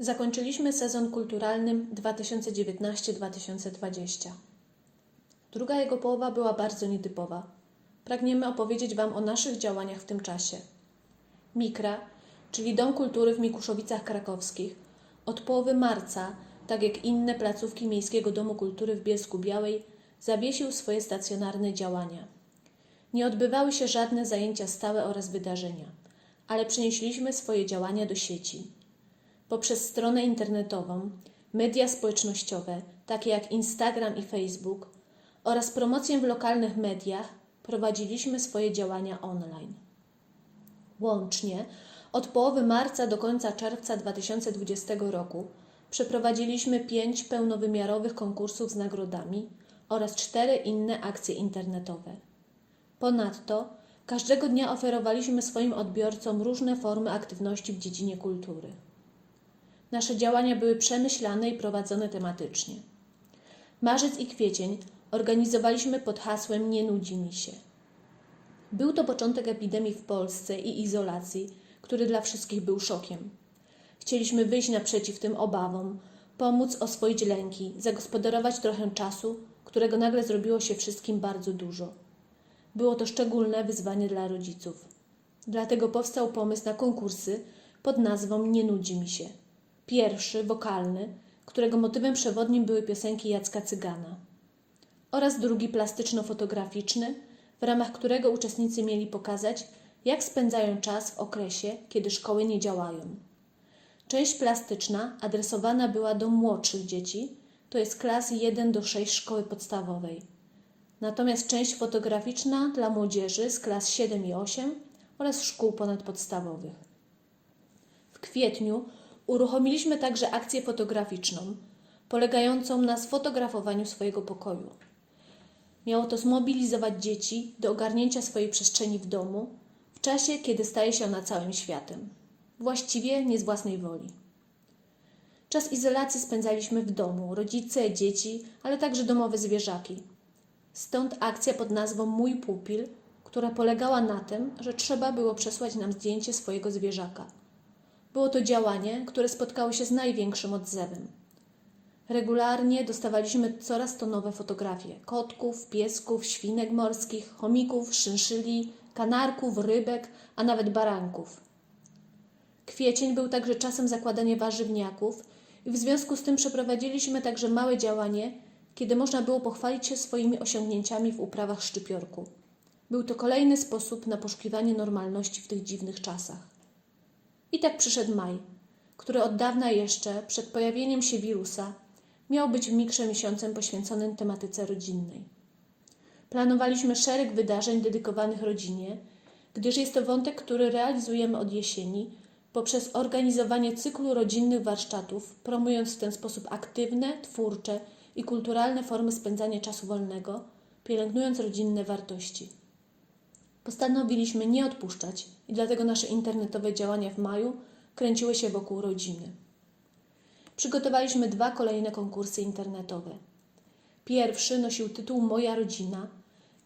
Zakończyliśmy sezon kulturalny 2019-2020. Druga jego połowa była bardzo nietypowa. Pragniemy opowiedzieć Wam o naszych działaniach w tym czasie. Mikra, czyli Dom Kultury w Mikuszowicach Krakowskich, od połowy marca, tak jak inne placówki Miejskiego Domu Kultury w Bielsku Białej, zawiesił swoje stacjonarne działania. Nie odbywały się żadne zajęcia stałe oraz wydarzenia, ale przenieśliśmy swoje działania do sieci. Poprzez stronę internetową, media społecznościowe, takie jak Instagram i Facebook, oraz promocję w lokalnych mediach, prowadziliśmy swoje działania online. Łącznie od połowy marca do końca czerwca 2020 roku przeprowadziliśmy pięć pełnowymiarowych konkursów z nagrodami oraz cztery inne akcje internetowe. Ponadto każdego dnia oferowaliśmy swoim odbiorcom różne formy aktywności w dziedzinie kultury. Nasze działania były przemyślane i prowadzone tematycznie. Marzec i kwiecień organizowaliśmy pod hasłem Nie nudzi mi się. Był to początek epidemii w Polsce i izolacji, który dla wszystkich był szokiem. Chcieliśmy wyjść naprzeciw tym obawom, pomóc oswoić lęki, zagospodarować trochę czasu, którego nagle zrobiło się wszystkim bardzo dużo. Było to szczególne wyzwanie dla rodziców. Dlatego powstał pomysł na konkursy pod nazwą Nie nudzi mi się. Pierwszy, wokalny, którego motywem przewodnim były piosenki Jacka Cygana. Oraz drugi plastyczno-fotograficzny, w ramach którego uczestnicy mieli pokazać, jak spędzają czas w okresie, kiedy szkoły nie działają. Część plastyczna adresowana była do młodszych dzieci, to jest klas 1 do 6 szkoły podstawowej. Natomiast część fotograficzna dla młodzieży z klas 7 i 8 oraz szkół ponadpodstawowych. W kwietniu uruchomiliśmy także akcję fotograficzną, polegającą na sfotografowaniu swojego pokoju. Miało to zmobilizować dzieci do ogarnięcia swojej przestrzeni w domu w czasie, kiedy staje się ona całym światem. Właściwie nie z własnej woli. Czas izolacji spędzaliśmy w domu, rodzice, dzieci, ale także domowe zwierzaki. Stąd akcja pod nazwą Mój Pupil, która polegała na tym, że trzeba było przesłać nam zdjęcie swojego zwierzaka. Było to działanie, które spotkało się z największym odzewem. Regularnie dostawaliśmy coraz to nowe fotografie kotków, piesków, świnek morskich, chomików, szynszyli, kanarków, rybek, a nawet baranków. Kwiecień był także czasem zakładania warzywniaków i w związku z tym przeprowadziliśmy także małe działanie, kiedy można było pochwalić się swoimi osiągnięciami w uprawach szczypiorku. Był to kolejny sposób na poszukiwanie normalności w tych dziwnych czasach. I tak przyszedł maj, który od dawna jeszcze, przed pojawieniem się wirusa, miał być w mikrze miesiącem poświęconym tematyce rodzinnej. Planowaliśmy szereg wydarzeń dedykowanych rodzinie, gdyż jest to wątek, który realizujemy od jesieni poprzez organizowanie cyklu rodzinnych warsztatów, promując w ten sposób aktywne, twórcze i kulturalne formy spędzania czasu wolnego, pielęgnując rodzinne wartości. Postanowiliśmy nie odpuszczać i dlatego nasze internetowe działania w maju kręciły się wokół rodziny. Przygotowaliśmy dwa kolejne konkursy internetowe. Pierwszy nosił tytuł Moja rodzina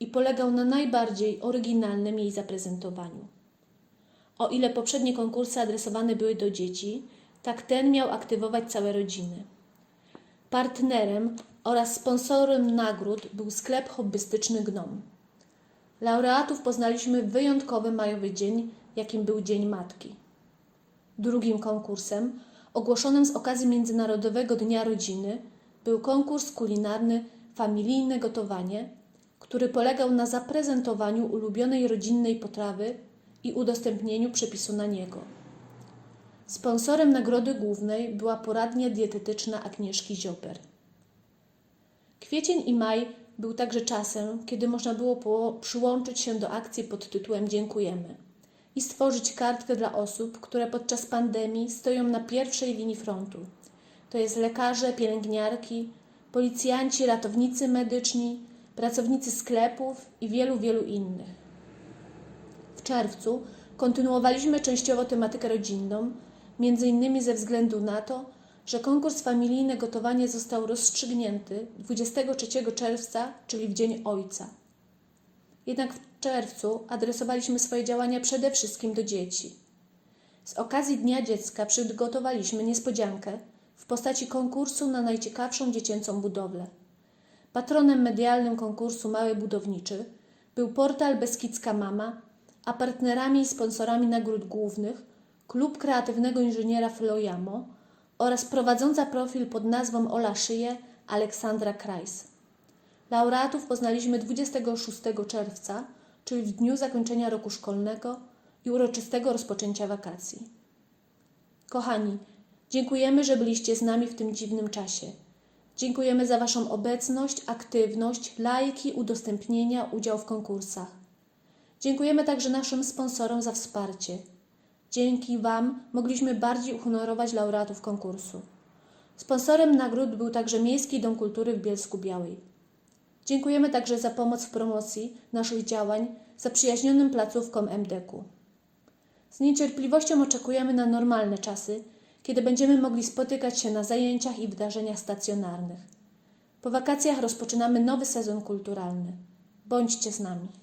i polegał na najbardziej oryginalnym jej zaprezentowaniu. O ile poprzednie konkursy adresowane były do dzieci, tak ten miał aktywować całe rodziny. Partnerem oraz sponsorem nagród był sklep hobbystyczny Gnom. Laureatów poznaliśmy w wyjątkowy majowy dzień, jakim był Dzień Matki. Drugim konkursem, ogłoszonym z okazji Międzynarodowego Dnia Rodziny, był konkurs kulinarny Familijne Gotowanie, który polegał na zaprezentowaniu ulubionej rodzinnej potrawy i udostępnieniu przepisu na niego. Sponsorem nagrody głównej była poradnia dietetyczna Agnieszki Zioper. Kwiecień i maj był także czasem, kiedy można było po- przyłączyć się do akcji pod tytułem Dziękujemy i stworzyć kartkę dla osób, które podczas pandemii stoją na pierwszej linii frontu. To jest lekarze, pielęgniarki, policjanci, ratownicy medyczni, pracownicy sklepów i wielu, wielu innych. W czerwcu kontynuowaliśmy częściowo tematykę rodzinną, między innymi ze względu na to, że konkurs familijne gotowanie został rozstrzygnięty 23 czerwca, czyli w Dzień Ojca. Jednak w czerwcu adresowaliśmy swoje działania przede wszystkim do dzieci. Z okazji Dnia Dziecka przygotowaliśmy niespodziankę w postaci konkursu na najciekawszą dziecięcą budowlę. Patronem medialnym konkursu Mały Budowniczy był portal Beskidzka Mama, a partnerami i sponsorami nagród głównych Klub Kreatywnego Inżyniera Flojamo oraz prowadząca profil pod nazwą Ola Szyje Aleksandra Krajs. Laureatów poznaliśmy 26 czerwca, czyli w dniu zakończenia roku szkolnego i uroczystego rozpoczęcia wakacji. Kochani, dziękujemy, że byliście z nami w tym dziwnym czasie. Dziękujemy za Waszą obecność, aktywność, lajki, udostępnienia, udział w konkursach. Dziękujemy także naszym sponsorom za wsparcie. Dzięki Wam mogliśmy bardziej uhonorować laureatów konkursu. Sponsorem nagród był także Miejski Dom Kultury w Bielsku Białej. Dziękujemy także za pomoc w promocji naszych działań zaprzyjaźnionym placówkom MDK. Z niecierpliwością oczekujemy na normalne czasy, kiedy będziemy mogli spotykać się na zajęciach i wydarzeniach stacjonarnych. Po wakacjach rozpoczynamy nowy sezon kulturalny. Bądźcie z nami.